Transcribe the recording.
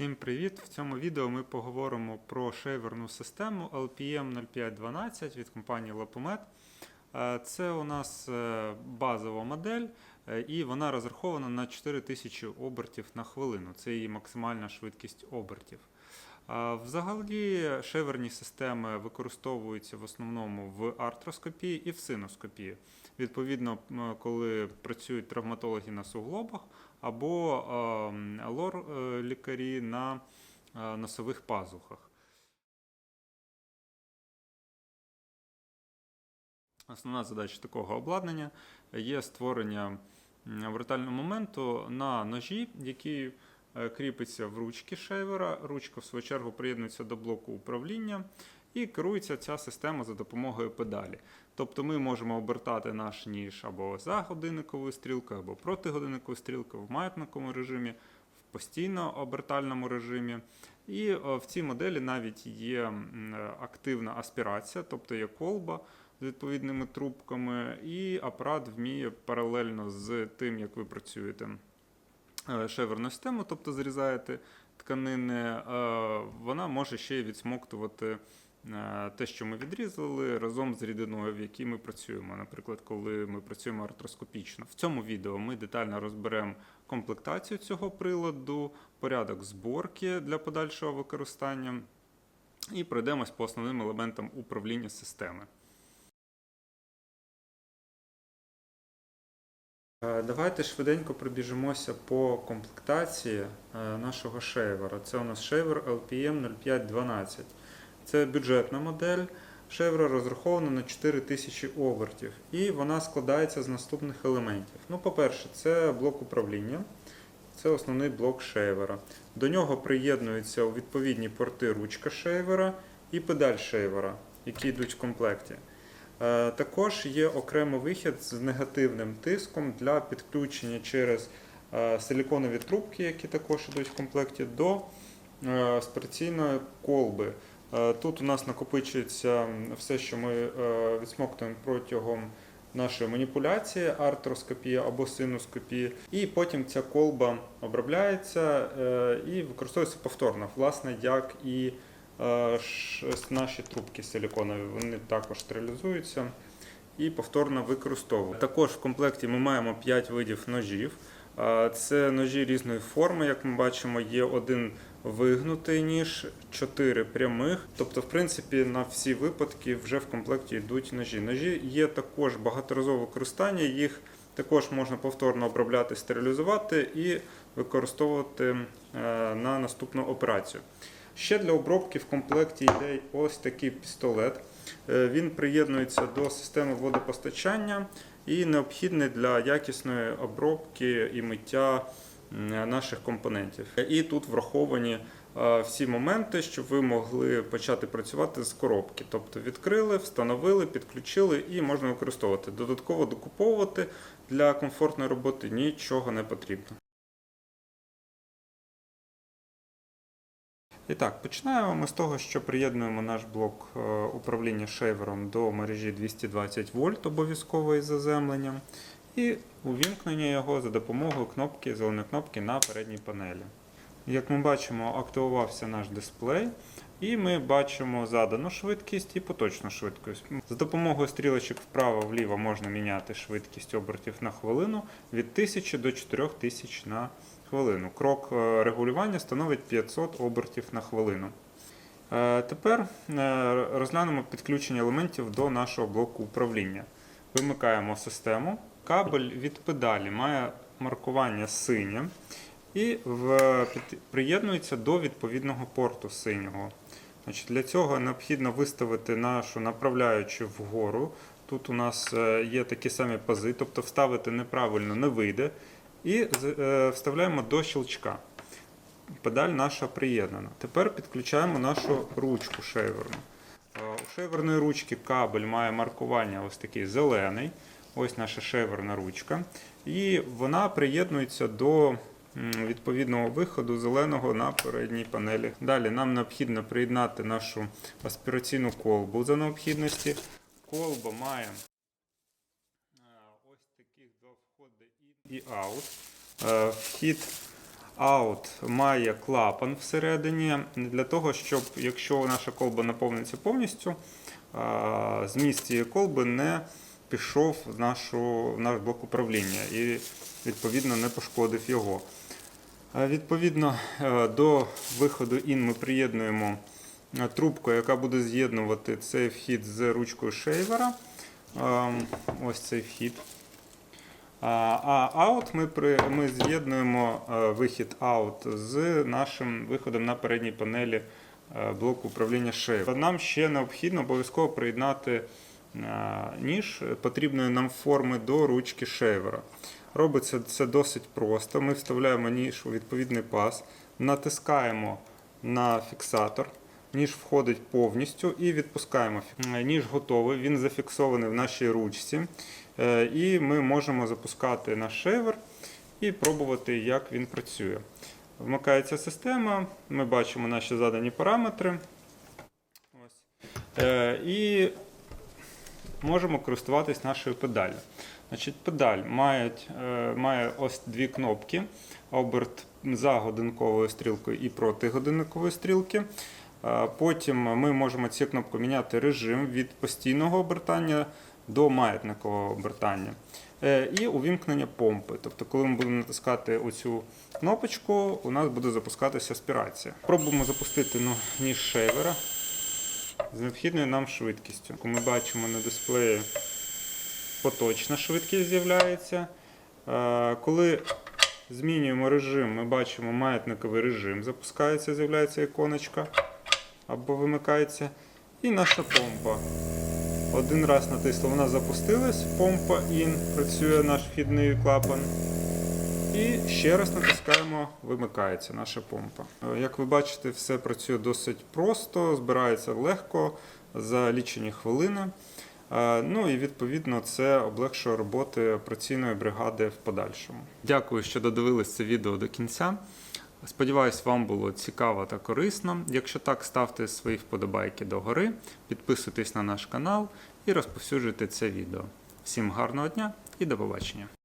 Всім привіт! В цьому відео ми поговоримо про шейверну систему LPM 0512 від компанії Lapomet. Е, Це у нас е, базова модель, е, і вона розрахована на 4000 обертів на хвилину. Це її максимальна швидкість обертів. Взагалі шеверні системи використовуються в основному в артроскопії і в синоскопії. Відповідно, коли працюють травматологи на суглобах або ем, лор-лікарі на е, носових пазухах. Основна задача такого обладнання є створення вертального моменту на ножі, який е, кріпиться в ручки шейвера. Ручка, в свою чергу, приєднується до блоку управління і керується ця система за допомогою педалі. Тобто ми можемо обертати наш ніж або за годинниковою стрілкою, або проти годинникової стрілки в маятниковому режимі, в постійно обертальному режимі. І е, в цій моделі навіть є е, активна аспірація, тобто є колба з відповідними трубками, і апарат вміє паралельно з тим, як ви працюєте е, шеверну систему, тобто зрізаєте тканини, вона може ще й відсмоктувати те, що ми відрізали, разом з рідиною, в якій ми працюємо. Наприклад, коли ми працюємо артроскопічно. В цьому відео ми детально розберемо комплектацію цього приладу, порядок зборки для подальшого використання і пройдемось по основним елементам управління системи. Е, Давайте швиденько пробіжимося по комплектації е, нашого шейвера. Це у нас шейвер LPM 0512. Це бюджетна модель. Шейвера розрахована на 4000 обертів, і вона складається з наступних елементів. Ну, по-перше, це блок управління, це основний блок шейвера. До нього приєднуються у відповідні порти ручка шейвера і педаль шейвера, які йдуть в комплекті. Е, Також є окремий вихід з негативним тиском для підключення через е, силіконові трубки, які також йдуть в комплекті, до е, колби. Е, Тут у нас накопичується все, що ми е, відсмоктуємо протягом нашої маніпуляції, артроскопії або синоскопії, і потім ця колба обробляється е, і використовується повторно, власне, як і наші трубки силіконові. Вони також стерилізуються і повторно використовують. Також в комплекті ми маємо 5 видів ножів. Це ножі різної форми, як ми бачимо, є один вигнутий ніж, 4 прямих. Тобто, в принципі, на всі випадки вже в комплекті йдуть ножі. Ножі є також багаторазове використання, їх також можна повторно обробляти, стерилізувати і використовувати е, на наступну операцію. Ще для обробки в комплекті йде ось такий пістолет. Е, Він приєднується до системи водопостачання і необхідний для якісної обробки і миття наших компонентів. І тут враховані е, всі моменти, щоб ви могли почати працювати з коробки. Тобто відкрили, встановили, підключили і можна використовувати. Додатково докуповувати для комфортної роботи нічого не потрібно. І так, починаємо ми з того, що приєднуємо наш блок е, управління шейвером до мережі 220 вольт обов'язково із заземленням, і увімкнення його за допомогою кнопки, зеленої кнопки на передній панелі. Як ми бачимо, активувався наш дисплей, і ми бачимо задану швидкість і поточну швидкість. За допомогою стрілочок вправо-вліво можна міняти швидкість обертів на хвилину від 1000 до 4000 на хвилину. Крок е, регулювання становить 500 обертів на хвилину. Е, Тепер е, розглянемо підключення елементів до нашого блоку управління. Вимикаємо систему. Кабель від педалі має маркування синє і в- приєднується до відповідного порту синього. Значить, для цього необхідно виставити нашу направляючу вгору. Тут у нас е, є такі самі пази, тобто вставити неправильно не вийде. І е, вставляємо до щелчка. Педаль наша приєднана. Тепер підключаємо нашу ручку шейверну. Е, У шейверної ручки кабель має маркування ось такий зелений. Ось наша шейверна ручка. І вона приєднується до відповідного виходу зеленого на передній панелі. Далі нам необхідно приєднати нашу аспіраційну колбу за необхідності. Колба має е, ось таких два входи in і out. Е, Вхід Out має клапан всередині для того, щоб якщо наша колба наповниться повністю, зміст цієї колби не пішов в, нашу, в наш блок управління і відповідно не пошкодив його. Е, Відповідно е, до виходу IN ми приєднуємо е, трубку, яка буде з'єднувати цей вхід з ручкою шейвера. Ем, Ось цей вхід. А out ми, при, ми з'єднуємо е, вихід out з нашим виходом на передній панелі е, блоку управління шейвера. Нам ще необхідно обов'язково приєднати е, ніж потрібної нам форми до ручки шейвера. Робиться це досить просто. Ми вставляємо ніж у відповідний паз, натискаємо на фіксатор. Ніж входить повністю і відпускаємо. Е, Ніж готовий, він зафіксований в нашій ручці. Е, І ми можемо запускати наш шейвер і пробувати, як він працює. Вмикається система, ми бачимо наші задані параметри. Ось. Е, І можемо користуватись нашою педаллю. Значить, педаль має, має ось дві кнопки: оберт за годинковою стрілкою і проти годинникової стрілки. Е, Потім ми можемо ці кнопки міняти режим від постійного обертання до маятникового обертання. Е, І увімкнення помпи. Тобто, коли ми будемо натискати оцю кнопочку, у нас буде запускатися спірація. Пробуємо запустити ну, ніж шейвера з необхідною нам швидкістю. Ми бачимо на дисплеї поточна швидкість з'являється. Е, Коли змінюємо режим, ми бачимо маятниковий режим, запускається, з'являється іконочка або вимикається. І наша помпа. Один раз натисли, вона запустилась, помпа IN, працює наш вхідний клапан. І ще раз натискаємо, вимикається наша помпа. Е, Як ви бачите, все працює досить просто, збирається легко за лічені хвилини. Е, Ну і відповідно це облегшує роботи операційної бригади в подальшому. Дякую, що додивились це відео до кінця. Сподіваюсь, вам було цікаво та корисно. Якщо так, ставте свої вподобайки догори, підписуйтесь на наш канал і розповсюджуйте це відео. Всім гарного дня і до побачення!